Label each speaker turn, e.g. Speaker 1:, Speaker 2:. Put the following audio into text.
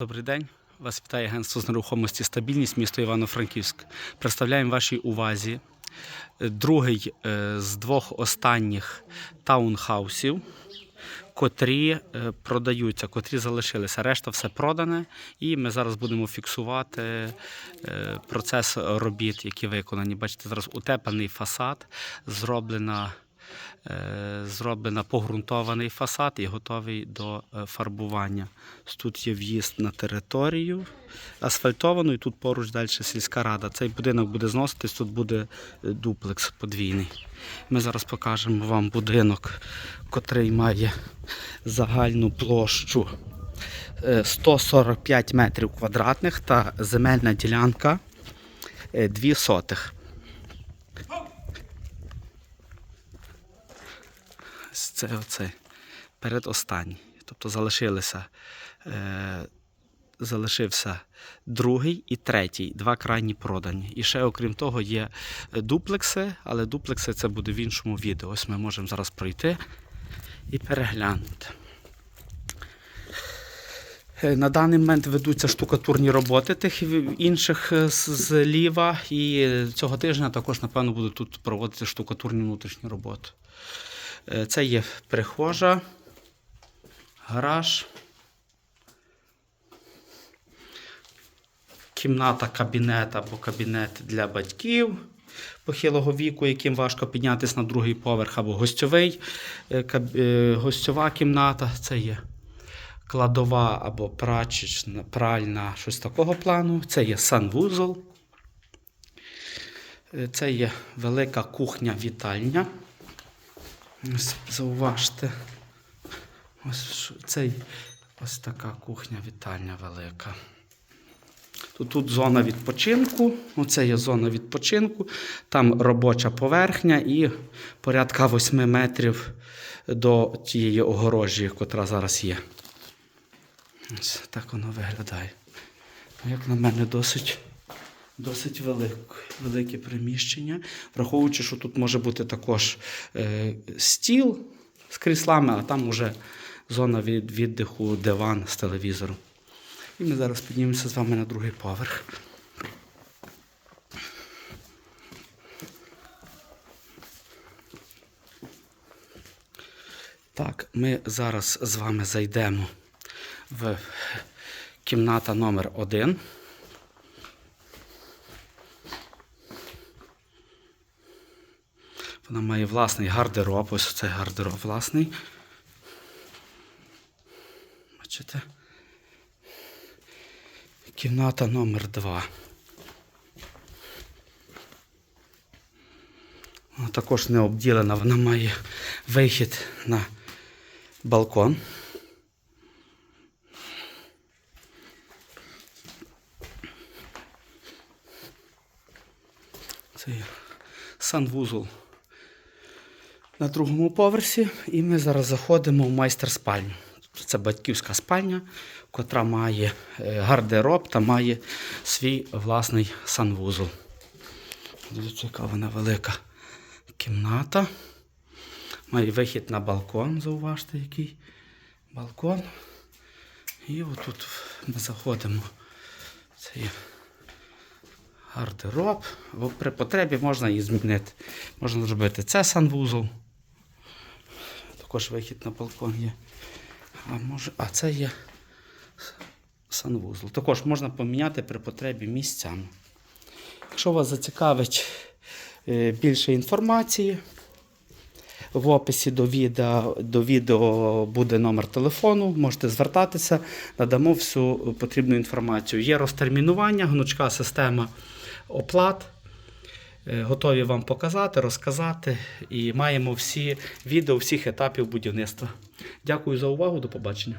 Speaker 1: Добрий день. Вас вітає агентство з нерухомості стабільність місто Івано-Франківськ. Представляємо вашій увазі е, другий е, з двох останніх таунхаусів, котрі е, продаються, котрі залишилися. Решта все продане. І ми зараз будемо фіксувати процес робіт, які виконані. Бачите, зараз утеплений фасад, зроблена. Е, Зроблено погрунтований фасад і готовий до е, фарбування. Тут є в'їзд на територію асфальтовану, і тут поруч далі сільська рада. Цей будинок буде зноситись, тут буде е, дуплекс подвійний. Ми зараз покажемо вам будинок, котрий має загальну площу е, 145 метрів квадратних та земельна ділянка 2 сотих. Це оцей передостанній. Тобто залишилися, е, залишився другий і третій, два крайні продані. І ще, окрім того, є дуплекси, але дуплекси це буде в іншому відео. Ось ми можемо зараз пройти і переглянути. Е, На даний момент ведуться штукатурні роботи тих інших е, зліва. І цього тижня також, напевно, будуть тут проводити штукатурні внутрішні роботи. Е, Це є прихожа, гараж, кімната, кабінет або кабінет для батьків похилого віку, яким важко піднятися на другий поверх, або гостьовий, е, е, гостьова кімната. Це є кладова або прачечна, пральна, щось такого плану. Це є санвузол. Це є велика кухня-вітальня. Ось зауважте. Ось цей, ось така кухня-вітальня велика. Тут, тут зона відпочинку. Оце є зона відпочинку. Там робоча поверхня і порядка 8 метрів до тієї огорожі, котра зараз є. Ось так воно виглядає. Ну, Як на мене, досить, досить велик, велике приміщення. Враховуючи, що тут може бути також е, стіл з кріслами, а там уже зона від, віддиху, диван з телевізором. І ми зараз піднімемося з вами на другий поверх. Так, ми зараз з вами зайдемо в кімната номер 1 Вона має власний гардероб. Ось цей гардероб власний. Бачите? Кімната номер 2 Вона також не обділена, вона має вихід на балкон. Це санвузол на другому поверсі, і ми зараз заходимо в майстер-спальню. Це батьківська спальня, котра має е, гардероб та має свій власний санвузол. Дивіться, яка вона велика кімната. Має вихід на балкон, зауважте, який балкон. І отут ми заходимо. Це є гардероб. При потребі можна її змінити. Можна зробити це санвузол. Також вихід на балкон є. А, може, а це є санвузол. Також можна поміняти при потребі місцями. Якщо вас зацікавить е, більше інформації, в описі до відео, до відео буде номер телефону, можете звертатися, надамо всю потрібну інформацію. Є розтермінування, гнучка система оплат. Е, Готові вам показати, розказати. І маємо всі відео всіх етапів будівництва. Дякую за увагу, до побачення.